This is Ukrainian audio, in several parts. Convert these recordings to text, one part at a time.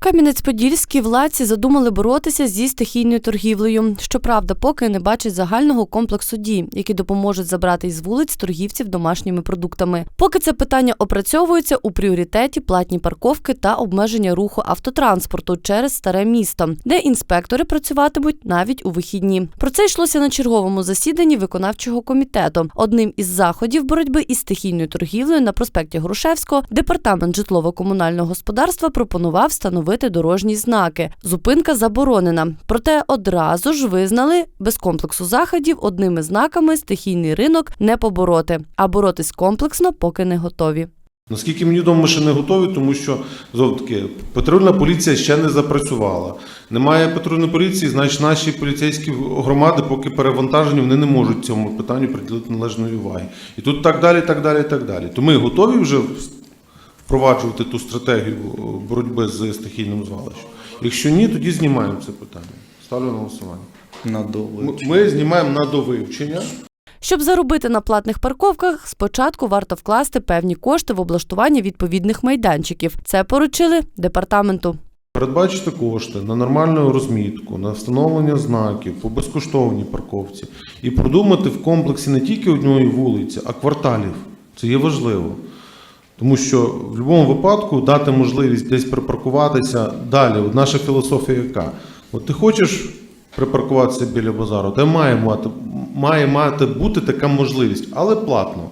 Кам'янець-Подільські владці задумали боротися зі стихійною торгівлею. Щоправда, поки не бачать загального комплексу дій, які допоможуть забрати із вулиць торгівців домашніми продуктами. Поки це питання опрацьовується у пріоритеті платні парковки та обмеження руху автотранспорту через старе місто, де інспектори працюватимуть навіть у вихідні. Про це йшлося на черговому засіданні виконавчого комітету. Одним із заходів боротьби із стихійною торгівлею на проспекті Грушевського департамент житлово-комунального господарства пропонував встановити дорожні знаки. Зупинка заборонена. Проте одразу ж визнали без комплексу заходів одними знаками стихійний ринок не побороти, а боротись комплексно поки не готові. Наскільки мені відомо, ми ще не готові, тому що знову таки патрульна поліція ще не запрацювала. Немає патрульної поліції, значить наші поліцейські громади, поки перевантажені, вони не можуть цьому питанню приділити належної уваги. І тут так далі, так далі, так далі. То ми готові вже впроваджувати ту стратегію боротьби з стихійним звалищем. Якщо ні, тоді знімаємо це питання. Ставлю на голосування. на Ми, ми знімаємо на довивчення. Щоб заробити на платних парковках, спочатку варто вкласти певні кошти в облаштування відповідних майданчиків. Це поручили департаменту. Передбачити кошти на нормальну розмітку, на встановлення знаків по безкоштовній парковці і продумати в комплексі не тільки однієї вулиці, а кварталів. Це є важливо. Тому що в будь-якому випадку дати можливість десь припаркуватися далі. От наша філософія яка? От ти хочеш припаркуватися біля базару, де має мати, має мати бути така можливість, але платно.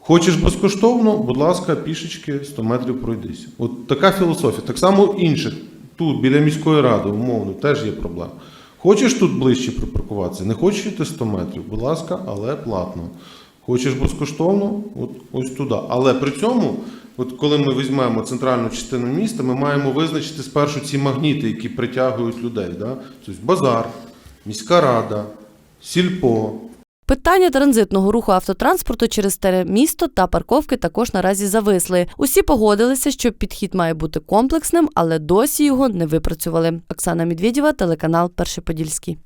Хочеш безкоштовно, будь ласка, пішечки 100 метрів пройдися. От така філософія. Так само інших. Тут, біля міської ради, умовно, теж є проблема. Хочеш тут ближче припаркуватися, не хочеш йти 100 метрів, будь ласка, але платно. Хочеш безкоштовно, от ось туди. Але при цьому, от коли ми візьмемо центральну частину міста, ми маємо визначити спершу ці магніти, які притягують людей. Да? Тобто базар, міська рада, сільпо, Питання транзитного руху автотранспорту через старе місто та парковки також наразі зависли. Усі погодилися, що підхід має бути комплексним, але досі його не випрацювали. Оксана Медведєва, телеканал Перший Подільський.